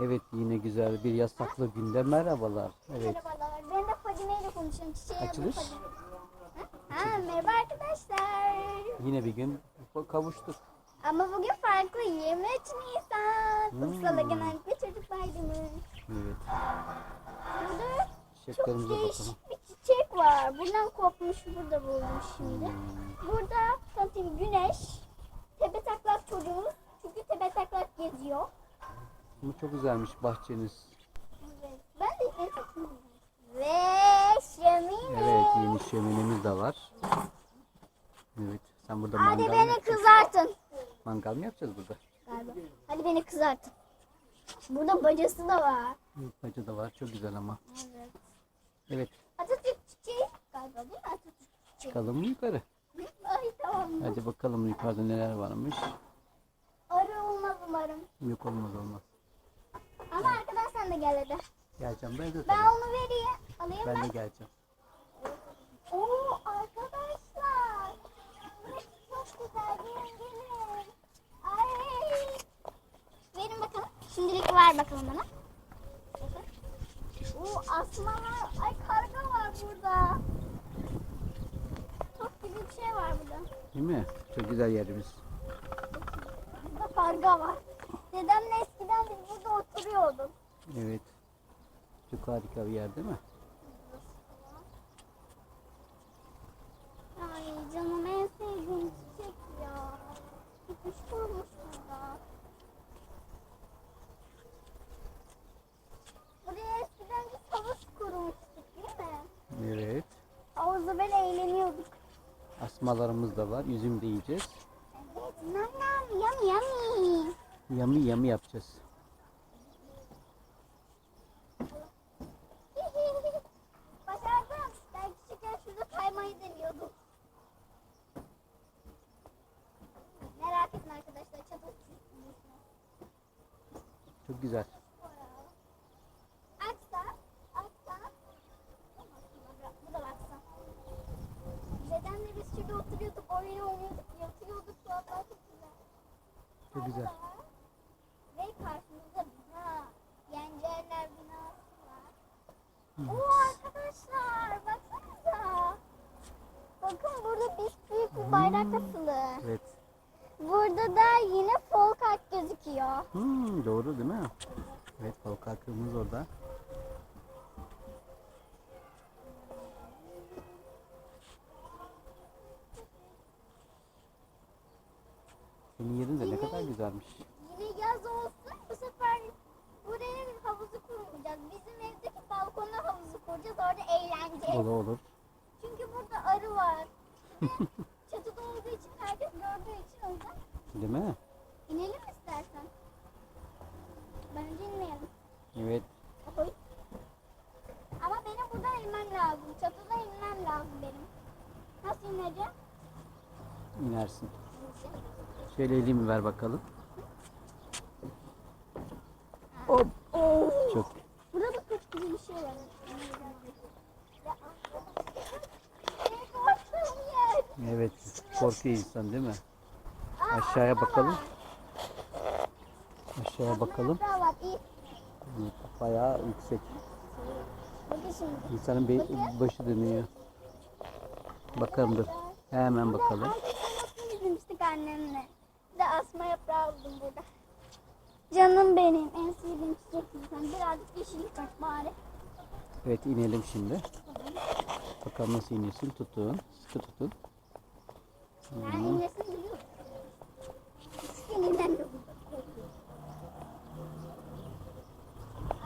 Evet yine güzel bir yasaklı günde merhabalar. Evet. Merhabalar. Ben de Fadime ile konuşuyorum. Çiçeği Açılış. Fadime. Ha? Ha, merhaba arkadaşlar. Yine bir gün kavuştuk. Ama bugün farklı 23 Nisan. Hmm. Kutsalı genellikle çocuk bayramı. Evet. Burada çok bakalım. değişik bir çiçek var. Buradan kopmuş burada buldum şimdi. Hmm. Burada sanırım güneş. Tepe taklak çocuğumuz. Çünkü tepe taklak geziyor. Bu çok güzelmiş bahçeniz. Evet. Ben de. Ve yeni şöminemiz de var. Evet. Sen burada Hadi mangal beni yapacaksın? kızartın. Mangal mı yapacağız burada? Galiba. Hadi beni kızartın. Burada bacası da var. Evet, bacı da var. Çok güzel ama. Evet. Evet. Atatürk çiçeği galiba değil mi Atatürk çiçeği? Çıkalım mı yukarı? Ay tamam. Hadi bakalım yukarıda neler varmış. Arı olmaz umarım. Yok olmaz olmaz. Sen de gel hadi. Geleceğim ben de Ben tabii. onu vereyim. Alayım Ben de ben. geleceğim. Oo arkadaşlar. Burası çok güzel. Gelin gelin. Ay. Verin bakalım. Şimdilik ver bakalım bana. Oo asma var. Ay karga var burada. Çok gibi bir şey var burada. Değil mi? Çok güzel yerimiz. Burada karga var. Dedemle eskiden biz burada oturuyorduk. Evet. Çok harika bir yer değil mi? Ay canım en sevdiğim çiçek ya. Gitmiş kurumuş burada. Buraya eskiden biz havuz kurmuştuk değil mi? Evet. Havuzda böyle eğleniyorduk. Asmalarımız da var. Üzüm de yiyeceğiz. Evet. Nam nam yummy yummy. Yamı yamı yapacağız. Biz şurada oturuyorduk, oyun oynuyorduk, yatıyorduk. Vallahi çok güzel. Çok güzel. Ve karşımızda bina. Yencerler binası var. Hı. Oo arkadaşlar baksanıza. Bakın burada bir büyük bir bayrak asılı. Evet. Burada da yine folkart gözüküyor. Hmm, doğru değil mi? Evet, korkaklığımız orada. Senin yerin de ne kadar güzelmiş. Yine yaz olsun bu sefer buraya havuzu kurmayacağız. Bizim evdeki balkona havuzu kuracağız orada eğleneceğiz. Olur olur. Çünkü burada arı var. Ve Çatıda olduğu için herkes gördüğü için o yüzden Değil mi? inelim istersen. Bence inmeyelim. Evet. Oy. Ama benim buradan inmem lazım. Çatıda inmem lazım benim. Nasıl ineceğim? inersin. Şöyle elimi ver bakalım. Hop. Oo. Çok. Burada da çok güzel bir şey var. Evet. Korkuyor insan değil mi? Aşağıya bakalım. Aşağıya bakalım. Bayağı yüksek. İnsanın başı dönüyor. Bakalım dur. Hemen bakalım. Ay, fotoğrafını izlemiştik annemle. Bir de asma yaprağı buldum burada. Canım benim. En sevdiğim çiçek zaten. Birazcık yeşillik var bari. Evet inelim şimdi. Bakalım nasıl iniyorsun. Tutun. Sıkı tutun. Ben inmesini biliyorum. Küçükken de.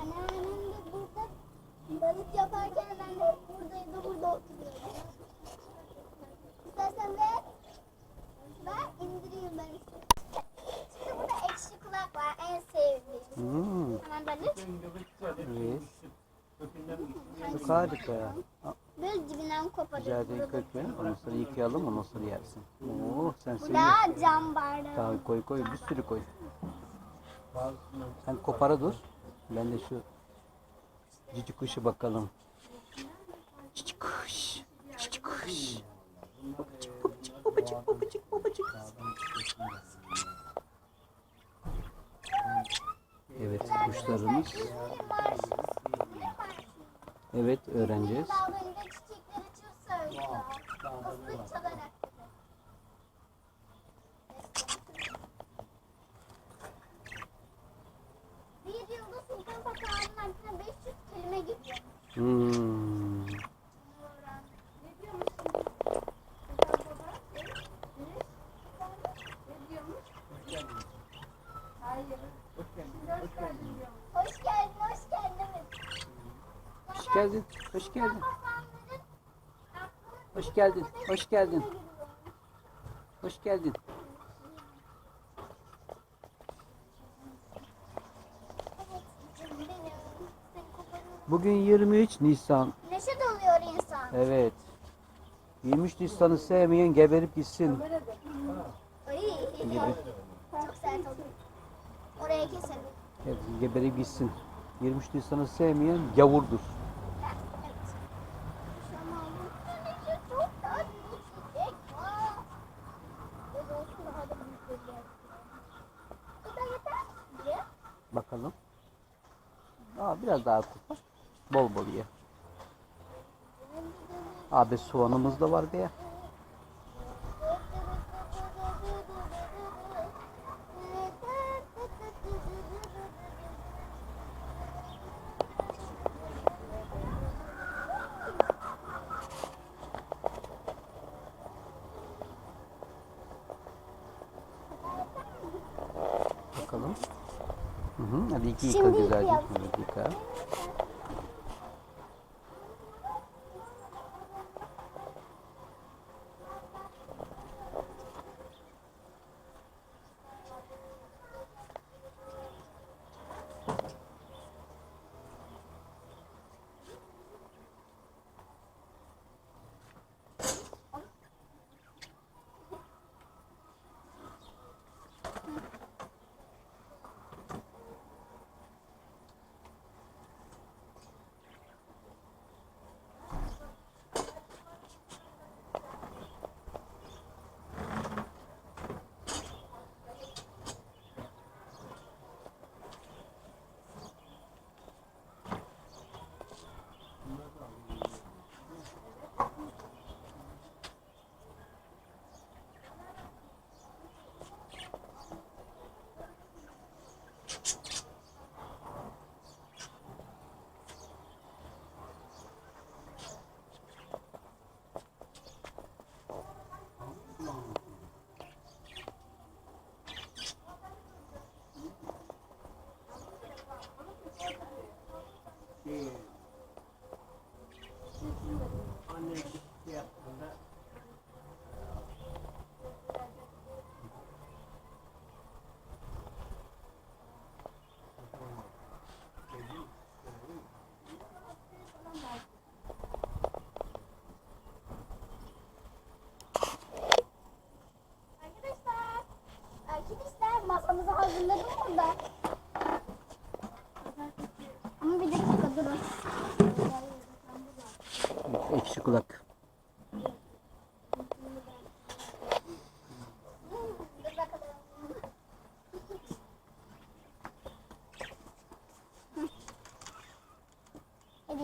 Anneannem de burada balık yaparken ben de buradaydı, burada oturuyordum. İstersen ver. Ver, indireyim ben size. Şimdi burada ekşi kulak var, en sevdiğim. Hmm, böyle, evet. Çok harika ya. Böyle dibinden koparıyorum. Güzel değil Burada. kökme. Ondan sonra yıkayalım ondan sonra yersin. Oo sen Bu seviyorsun. cam bardağı. Tamam koy koy bir sürü koy. Sen kopara dur. Ben de şu cici kuşu bakalım. Cici kuş. Cici kuş. Babacık babacık babacık babacık babacık. Evet kuş kuşlarımız. Evet öğreneceğiz. Dağlarında çiçekler açıyor söylüyor. Islık çalarak. Bir yılda Sultan Fatih'in aklına 500 kelime geliyor. Hmm. Ne diyormuş şimdi? Sultan Baba? Ne? Ne diyormuş? Hayır. Hoş geldin diyor. Hoş geldin, hoş geldin. Hoş geldin. Hoş geldin. Hoş geldin. Hoş geldin. Hoş geldin. Bugün 23 Nisan. Neşe doluyor insan. Evet. 23 Nisan'ı sevmeyen geberip gitsin. Ay, Gibi. çok sert oldu. Oraya keselim. Evet, geberip gitsin. 23 Nisan'ı sevmeyen gavurdur. Evet. Şamanın neşe çok tatlı çiçek var. Böyle olsun daha da büyük bir yer. Bu da yeter. Ye. Bakalım. Aa, biraz daha kurtar. Bol bol ye. Abi soğanımız da var be. Bakalım. Hı hı. Hadi iki yıka Şimdi güzelce. yıka.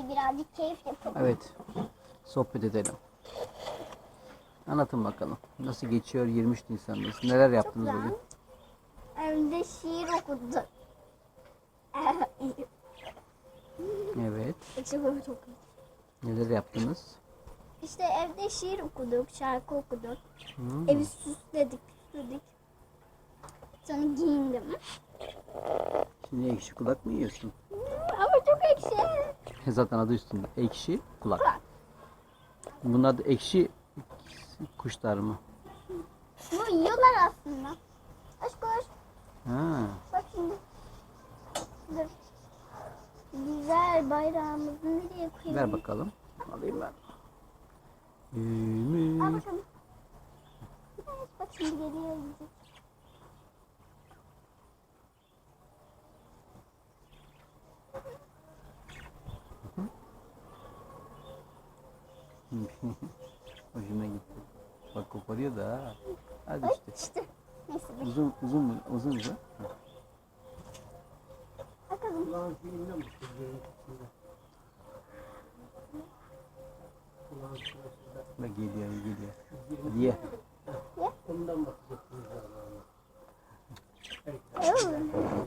Birazcık keyif yapalım. Evet. Sohbet edelim. Anlatın bakalım. Nasıl geçiyor 23 Nisan'ınız? Neler yaptınız güzel. bugün? Evde şiir okuduk. Evet. çok çok Neler yaptınız? İşte evde şiir okuduk, şarkı okuduk. Hmm. Evi süsledik, süsledik. Sonra giyindim. Şimdi ekşi kulak mı yiyorsun? Ama çok ekşi. Zaten adı üstünde. Ekşi kulak. Bunlar da ekşi kuşlar mı? Bunu yiyorlar aslında. Aşk koş. Ha. Bak şimdi. Dur. Güzel bayrağımızı nereye koyalım? Ver bakalım. Alayım ben. Al Ümit. bakalım. Evet, bak şimdi geliyor bizi. Hoşuna gitti. Bak koparıyor da ha. Hadi işte. işte. Neyse dur. Uzun uzun mu? Uzun mu? Ha. Bakalım. Kulağın şeyinde mi? Gözlerin içinde. Kulağın şurasında. Bak geliyor geliyor. Ye. Ondan bakacaksınız Allah'ım. Oo.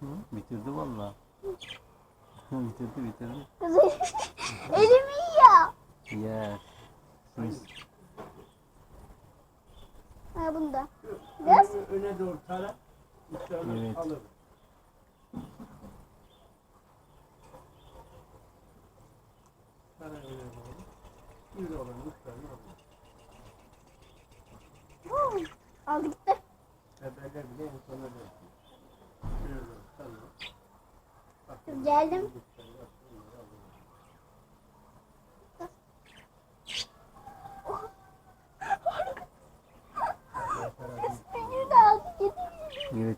Hı, bitirdi valla. Bitirdi bitirdi. Elimi yiyor. Yer. Siz Ha bunda. Biraz. Öne, öne doğru tara. Evet. alır. Tara öne doğru. Alır. Aldı gitti. Ebeler bile en sona dönsün. Şöyle doğru tara. Bakın, Geldim. evet.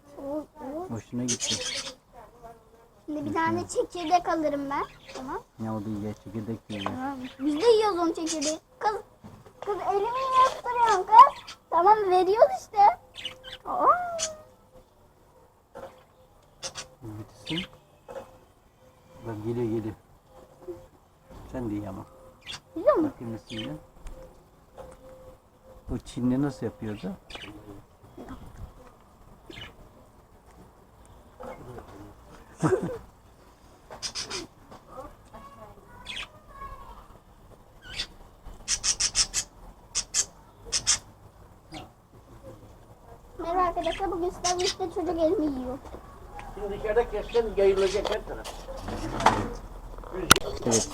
Hoşuna gitti. Şimdi bir tane çekirdek alırım ben. Tamam. Ne oldu ye çekirdek yiyor. Tamam. Biz de yiyoruz onu çekirdeği. Kız, kız elimi yaptırıyorsun kız. Tamam veriyoruz işte. Aa, Bitirsin. Bak geliyor geliyor. Sen de ye ama. biliyor musun? Bakayım nasıl yiyor. O Çinli nasıl yapıyordu? Merhaba arkadaşlar bugün sizlerle birlikte çocuk elimi yiyor. Şimdi dışarıda kessen yayılacak her taraf. Evet.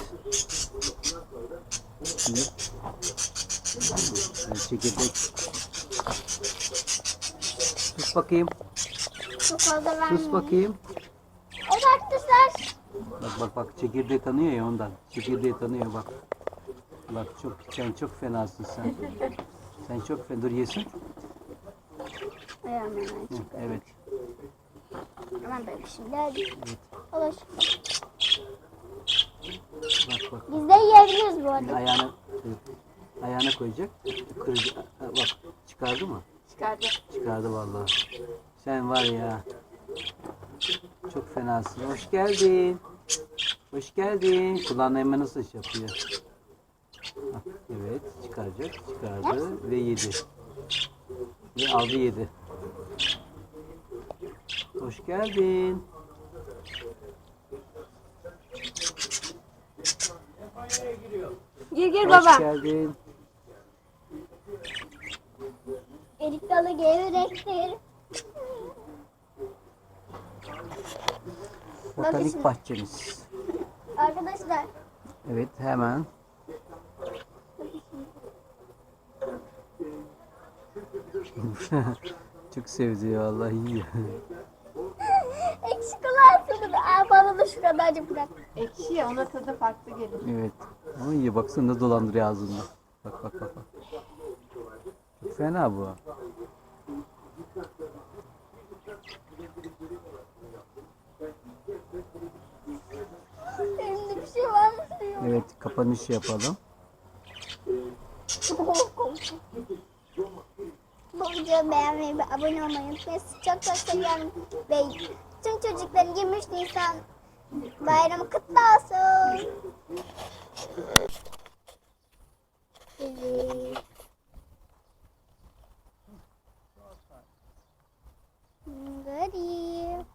Şimdi Evet, çekirdek. Sus bakayım. Çok fazla vermiyorum. Sus bakayım. Evet arkadaşlar. Bak bak bak çekirdeği tanıyor ya ondan. Çekirdeği tanıyor bak. Bak çok sen çok fenasın sen. Sen çok fena. Dur yesin. Hemen. Evet. Hemen böyle şimdi hadi. Olur. Bak bak. Biz de yiyebiliriz bu arada. ayağına ayağına koyacak. Kırıcı. Bak çıkardı mı? Çıkardı. Çıkardı vallahi. Sen var ya. Çok fenasın. Hoş geldin. Hoş geldin. Kulağına hemen nasıl iş yapıyor? Evet çıkaracak. Çıkardı ve yedi. Ve aldı yedi. Hoş geldin. Gir gir Hoş geldin. Erik dalı gevrektir. Botanik bahçemiz. Arkadaşlar Evet hemen. Çok sevdi ya vallahi iyi. Eksik olarsınız. Aa, bana da şu kadarcık bırak. Ekşi ya ona tadı farklı gelir. Evet. Ama iyi baksana nasıl dolandırıyor ağzında. Bak bak bak. bak. Çok fena bu. Elimde bir şey var mı? Evet kapanış yapalım. Bu videoyu beğenmeyi ve abone olmayı unutmayın. Çok çok seviyorum. Tüm çocukların 23 Nisan bayramı kutlu olsun. Evet. Garip.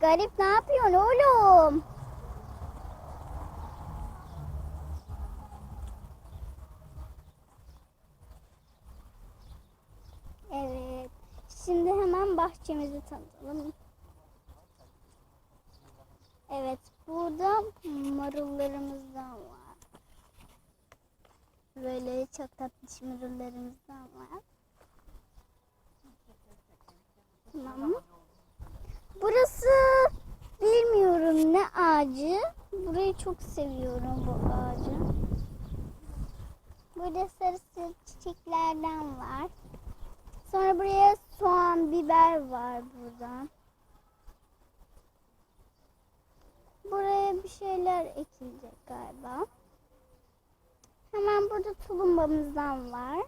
Garip ne yapıyorsun oğlum? Evet. Şimdi hemen bahçemizi tanıtalım. Evet. Burada marullarımızdan var. Böyle çok tatlış marullarımızdan var. Tamam. Burası bilmiyorum ne ağacı. Burayı çok seviyorum bu ağacı. Burada sarısı çiçeklerden var. Sonra buraya soğan, biber var burada. Buraya bir şeyler ekilecek galiba. Hemen burada tulumbamızdan var.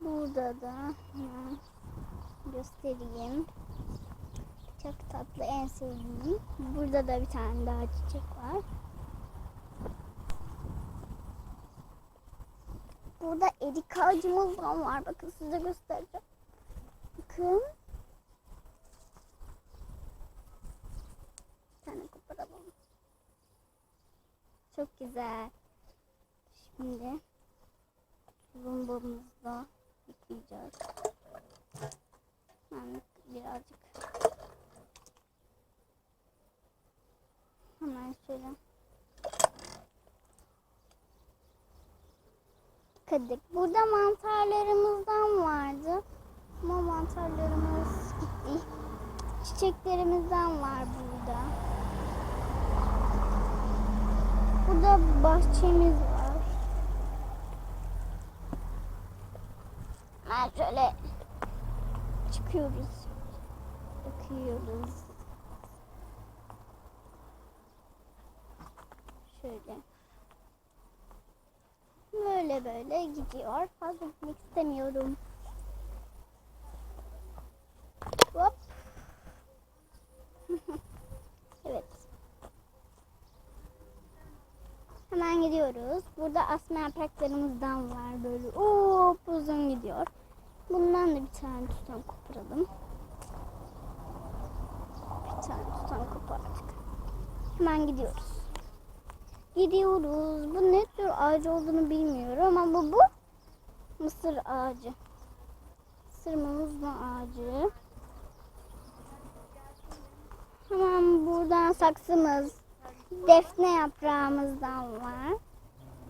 Burada da hemen göstereyim. Çok tatlı en sevdiğim. Burada da bir tane daha çiçek var. Burada erik ağacımız da var. Bakın size göstereceğim. Bakın. Bir tane koparalım. Çok güzel. Şimdi tulumbamızda yıkayacağız. Ben birazcık hemen şöyle yıkadık. Burada mantarlarımızdan vardı. Ama mantarlarımız gitti. Çiçeklerimizden var burada. Burada bahçemiz var. Hemen şöyle çıkıyoruz. Bakıyoruz. Şöyle. Böyle böyle gidiyor. Fazla gitmek istemiyorum. Hop. evet. Hemen gidiyoruz. Burada asma yapraklarımızdan var böyle. Oo, uzun gidiyor. Bundan da bir tane tutam koparalım. Bir tane tutam kopardık. Hemen gidiyoruz. Gidiyoruz. Bu ne tür ağacı olduğunu bilmiyorum ama bu bu mısır ağacı. Sırmamızın ağacı. Hemen buradan saksımız, defne yaprağımızdan var.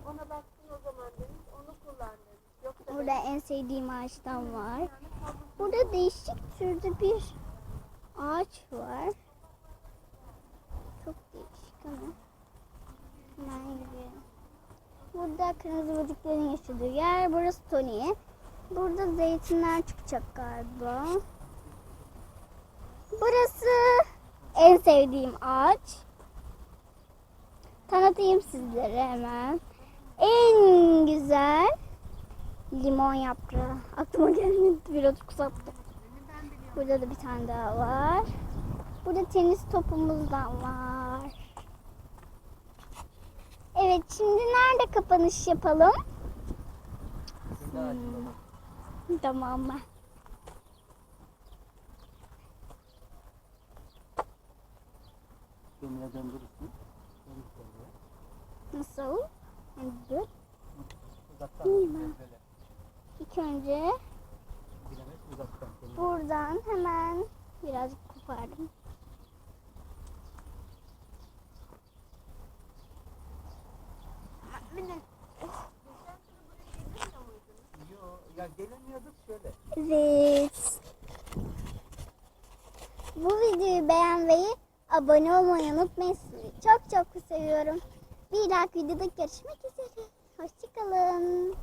Ona baktın o zaman demiş, onu kullan demiş. Yoksa Burada en sevdiğim ağaçtan var. Burada değişik türde bir ağaç var. Çok değişik ama. Hemen yürüyelim. Burada kırmızı böceklerin yaşadığı yer. Burası Tony. Burada zeytinler çıkacak galiba. Burası en sevdiğim ağaç. Tanıtayım sizlere hemen. En güzel limon yaprağı. Aklıma gelmedi birazcık uzattım. Burada da bir tane daha var. Burada tenis topumuz da var. Evet şimdi nerede kapanış yapalım? Bak. Tamam mı? Kendine döndürürsün. Nasıl? Dur. Uzaktan. İlk önce buradan hemen birazcık kopardım. Şöyle. Evet. Bu videoyu beğenmeyi, abone olmayı unutmayın. Çok çok seviyorum. Bir dahaki videoda görüşmek üzere. Hoşçakalın.